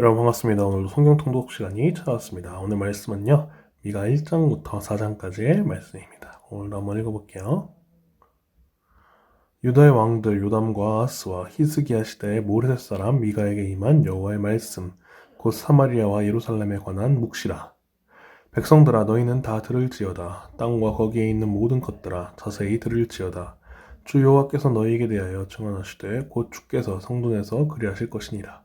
여러분 반갑습니다. 오늘도 성경 통독 시간이 찾아왔습니다. 오늘 말씀은요. 미가 1장부터 4장까지의 말씀입니다. 오늘도 한번 읽어볼게요. 유다의 왕들 요담과 아스와 히스기야 시대의 모레셋 사람 미가에게 임한 여호와의 말씀 곧 사마리아와 예루살렘에 관한 묵시라. 백성들아 너희는 다 들을지어다. 땅과 거기에 있는 모든 것들아 자세히 들을지어다. 주 여호와께서 너희에게 대하여 증언하시되 곧 주께서 성전에서 그리하실 것이니라.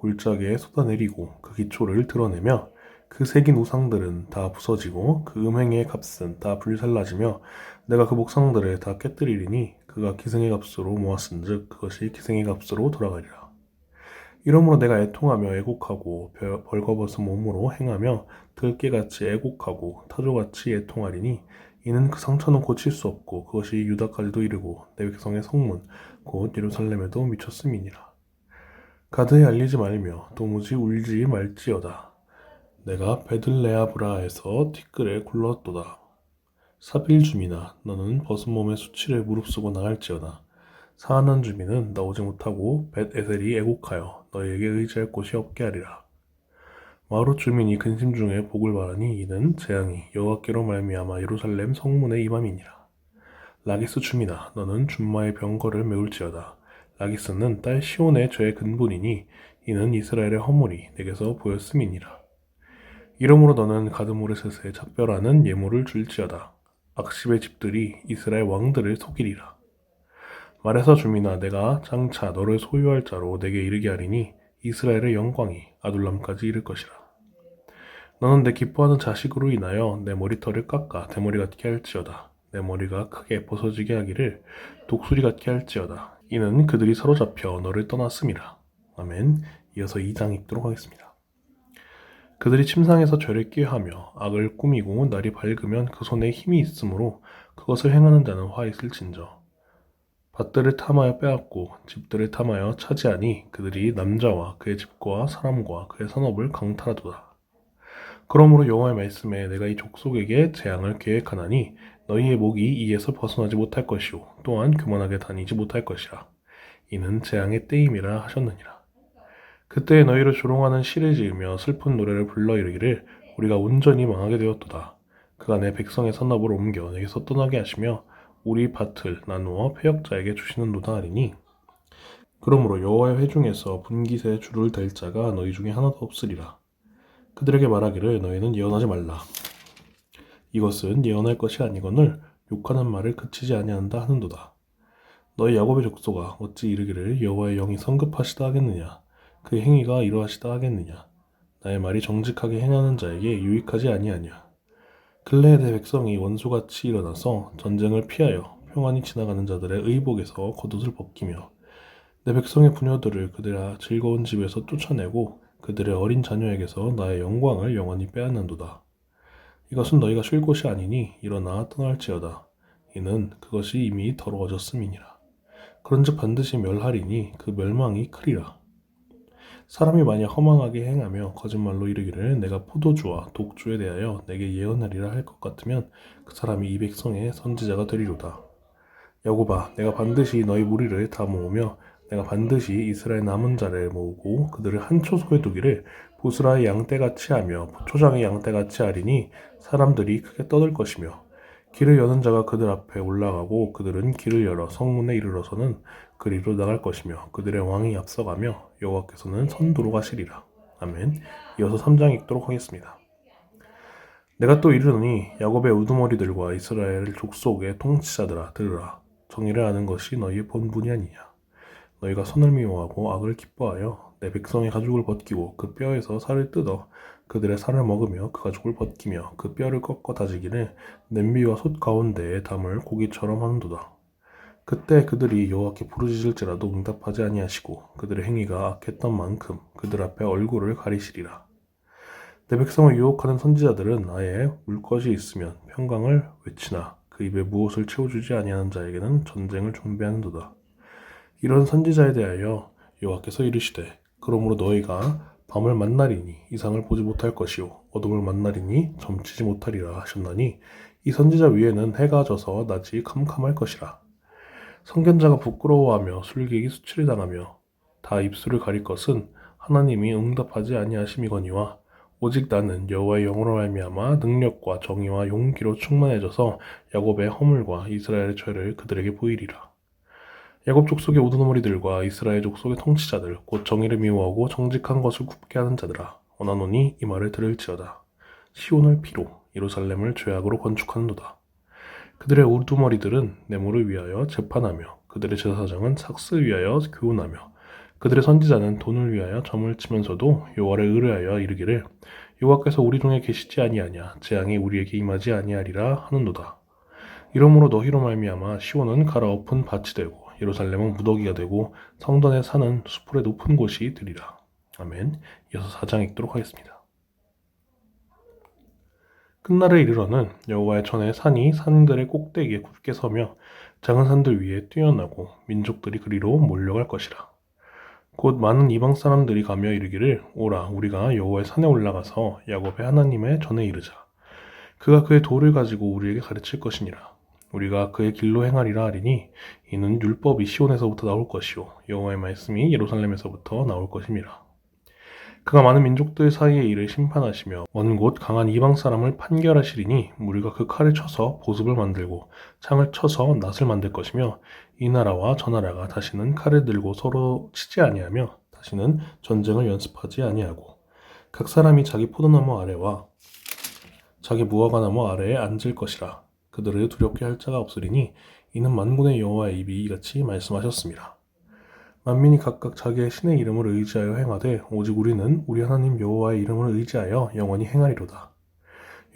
골짜기에 쏟아내리고 그 기초를 드러내며 그 새긴 우상들은 다 부서지고 그 음행의 값은 다 불살라지며 내가 그 목상들을 다 깨뜨리리니 그가 기생의 값으로 모았은즉 그것이 기생의 값으로 돌아가리라. 이러므로 내가 애통하며 애곡하고 벼- 벌거벗은 몸으로 행하며 들깨같이 애곡하고 타조같이 애통하리니 이는 그 상처는 고칠 수 없고 그것이 유다까지도 이르고 내 백성의 성문 곧 예루살렘에도 미쳤음이니라. 가드에 알리지 말며 도무지 울지 말지어다. 내가 베들레아브라에서 티끌에 굴렀도다. 사빌 주민아, 너는 벗은 몸의 수치를 무릅쓰고 나갈지어다. 사하난 주민은 나오지 못하고 벳 에셀이 애곡하여 너희에게 의지할 곳이 없게 하리라. 마루 주민이 근심 중에 복을 바라니 이는 재앙이 여호와께로 말미암아 예루살렘 성문에 임함이니라. 라기스 주민아, 너는 준마의 병거를 메울지어다. 라기스는 딸 시온의 죄의 근본이니 이는 이스라엘의 허물이 내게서 보였음이니라. 이러므로 너는 가드모레셋에 작별하는 예물을 줄지어다. 악십의 집들이 이스라엘 왕들을 속이리라. 말해서 주민아 내가 장차 너를 소유할 자로 내게 이르게 하리니 이스라엘의 영광이 아둘람까지 이를 것이라. 너는 내 기뻐하는 자식으로 인하여 내 머리털을 깎아 대머리 같게 할지어다. 내 머리가 크게 벗어지게 하기를 독수리 같게 할지어다. 이는 그들이 사로잡혀 너를 떠났음이라. 아멘. 이어서 2장 읽도록 하겠습니다. 그들이 침상에서 죄를 꾀하며 악을 꾸미고 날이 밝으면 그 손에 힘이 있으므로 그것을 행하는 자는 화 있을진저. 밭들을 탐하여 빼앗고 집들을 탐하여 차지하니 그들이 남자와 그의 집과 사람과 그의 산업을 강탈하도다. 그러므로 여호와의 말씀에 내가 이 족속에게 재앙을 계획하나니 너희의 목이 이에서 벗어나지 못할 것이요 또한 교만하게 다니지 못할 것이라. 이는 재앙의 때임이라 하셨느니라. 그때 너희를 조롱하는 시를 지으며 슬픈 노래를 불러 이르기를 우리가 온전히 망하게 되었도다. 내 백성의 산업을 옮겨 내게서 떠나게 하시며 우리 밭을 나누어 패역자에게 주시는도다 하리니 그러므로 여호와의 회중에서 분깃에 줄을 댈 자가 너희 중에 하나도 없으리라. 그들에게 말하기를 너희는 예언하지 말라. 이것은 예언할 것이 아니거늘 욕하는 말을 그치지 아니한다 하는도다. 너희 야곱의 족속아 어찌 이르기를 여호와의 영이 성급하시다 하겠느냐 그 행위가 이러하시다 하겠느냐 나의 말이 정직하게 행하는 자에게 유익하지 아니하냐 근래에 내 백성이 원수같이 일어나서 전쟁을 피하여 평안히 지나가는 자들의 의복에서 겉옷을 벗기며 내 백성의 부녀들을 그들의 즐거운 집에서 쫓아내고 그들의 어린 자녀에게서 나의 영광을 영원히 빼앗는도다. 이것은 너희가 쉴 곳이 아니니 일어나 떠날지어다. 이는 그것이 이미 더러워졌음이니라. 그런즉 반드시 멸하리니 그 멸망이 크리라. 사람이 만약 허망하게 행하며 거짓말로 이르기를 내가 포도주와 독주에 대하여 내게 예언하리라 할 것 같으면 그 사람이 이 백성의 선지자가 되리로다. 야곱아, 내가 반드시 너희 무리를 다 모으며 내가 반드시 이스라엘 남은 자를 모으고 그들을 한 초소에 두기를 보스라의 양떼같이 하며 초장의 양떼같이 하리니 사람들이 크게 떠들 것이며 길을 여는 자가 그들 앞에 올라가고 그들은 길을 열어 성문에 이르러서는 그리로 나갈 것이며 그들의 왕이 앞서가며 여호와께서는 선두로 가시리라. 아멘. 이어서 3장 읽도록 하겠습니다. 내가 또 이르노니 야곱의 우두머리들과 이스라엘 족속의 통치자들아 들으라. 정의를 아는 것이 너희의 본분이 아니냐. 너희가 선을 미워하고 악을 기뻐하여 내 백성의 가죽을 벗기고 그 뼈에서 살을 뜯어 그들의 살을 먹으며 그 가죽을 벗기며 그 뼈를 꺾어 다지기를 냄비와 솥 가운데에 담을 고기처럼 하는도다. 그때 그들이 여호와께 부르짖을지라도 응답하지 아니하시고 그들의 행위가 악했던 만큼 그들 앞에 얼굴을 가리시리라. 내 백성을 유혹하는 선지자들은 아예 울 것이 있으면 평강을 외치나 그 입에 무엇을 채워주지 아니하는 자에게는 전쟁을 준비하는도다. 이런 선지자에 대하여 여호와께서 이르시되 그러므로 너희가 밤을 만나리니 이상을 보지 못할 것이요 어둠을 만나리니 점치지 못하리라 하셨나니 이 선지자 위에는 해가 져서 낮이 캄캄할 것이라. 선견자가 부끄러워하며 술객이 수치를 당하며 다 입술을 가릴 것은 하나님이 응답하지 아니하심이거니와 오직 나는 여호와의 영으로 말미암아 능력과 정의와 용기로 충만해져서 야곱의 허물과 이스라엘의 죄를 그들에게 보이리라. 야곱 족속의 우두머리들과 이스라엘 족속의 통치자들 곧 정의를 미워하고 정직한 것을 굽게 하는 자들아 원하노니 이 말을 들을지어다. 시온을 피로 예루살렘을 죄악으로 건축하는도다. 그들의 우두머리들은 뇌물을 위하여 재판하며 그들의 제사장은 삭스를 위하여 교훈하며 그들의 선지자는 돈을 위하여 점을 치면서도 여호와를 의뢰하여 이르기를 여호와께서 우리 중에 계시지 아니하냐 재앙이 우리에게 임하지 아니하리라 하는도다. 이러므로 너희로 말미암아 시온은 갈아엎은 밭이 되고 예루살렘은 무더기가 되고 성전의 산은 수풀의 높은 곳이 되리라. 아멘. 이어서 사장 읽도록 하겠습니다. 끝날에 이르러는 여호와의 전에 산이 산들의 꼭대기에 굳게 서며 작은 산들 위에 뛰어나고 민족들이 그리로 몰려갈 것이라. 곧 많은 이방 사람들이 가며 이르기를 오라 우리가 여호와의 산에 올라가서 야곱의 하나님의 전에 이르자. 그가 그의 도를 가지고 우리에게 가르칠 것이니라. 우리가 그의 길로 행하리라 하리니 이는 율법이 시온에서부터 나올 것이요 여호와의 말씀이 예루살렘에서부터 나올 것임이라. 그가 많은 민족들 사이에 이를 심판하시며 원곳 강한 이방 사람을 판결하시리니 우리가 그 칼을 쳐서 보습을 만들고 창을 쳐서 낫을 만들 것이며 이 나라와 저 나라가 다시는 칼을 들고 서로 치지 아니하며 다시는 전쟁을 연습하지 아니하고 각 사람이 자기 포도나무 아래와 자기 무화과나무 아래에 앉을 것이라 그들을 두렵게 할 자가 없으리니 이는 만군의 여호와의 입이 이같이 말씀하셨습니다. 만민이 각각 자기의 신의 이름을 의지하여 행하되 오직 우리는 우리 하나님 여호와의 이름을 의지하여 영원히 행하리로다.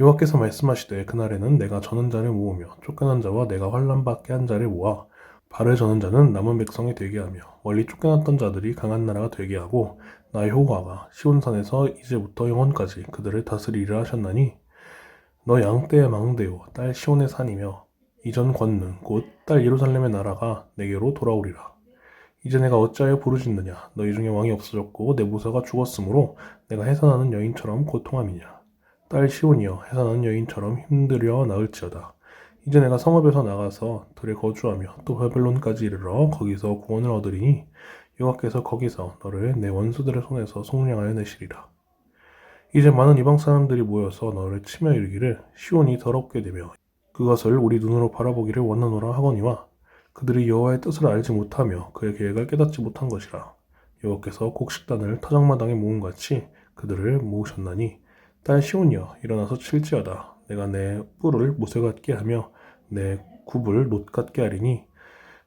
여호와께서 말씀하시되 그날에는 내가 저는 자를 모으며 쫓겨난 자와 내가 환란 받게 한 자를 모아 발을 저는 자는 남은 백성이 되게 하며 멀리 쫓겨났던 자들이 강한 나라가 되게 하고 나 여호와가 시온산에서 이제부터 영원까지 그들을 다스리리라 하셨나니 너 양떼의 망대요 딸 시온의 산이며 이전 권능 곧 딸 예루살렘의 나라가 내게로 돌아오리라. 이제 내가 어찌하여 부르짖느냐? 너희 중에 왕이 없어졌고 내 모사가 죽었으므로 내가 해산하는 여인처럼 고통함이냐? 딸 시온이여 해산하는 여인처럼 힘들여 나을지어다. 이제 내가 성읍에서 나가서 들에 거주하며 또 바벨론까지 이르러 거기서 구원을 얻으리니 여호와께서 거기서 너를 내 원수들의 손에서 속량하여 내시리라 이제 많은 이방 사람들이 모여서 너를 치며 이르기를 시온이 더럽게 되며 그것을 우리 눈으로 바라보기를 원하노라 하거니와 그들이 여호와의 뜻을 알지 못하며 그의 계획을 깨닫지 못한 것이라 여호와께서 곡식단을 타작마당에 모은 같이 그들을 모으셨나니 딸 시온이여 일어나서 칠지어다. 내가 내 뿔을 못에 같게 하며 내 굽을 놋 같게 하리니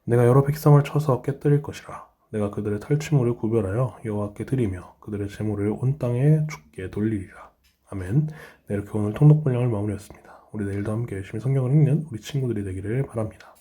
내가 여러 백성을 쳐서 깨뜨릴 것이라 내가 그들의 탈취물을 구별하여 여호와께 드리며 그들의 재물을 온 땅에 죽게 돌리리라. 아멘. 네, 이렇게 오늘 통독 분량을 마무리했습니다. 우리 내일도 함께 열심히 성경을 읽는 우리 친구들이 되기를 바랍니다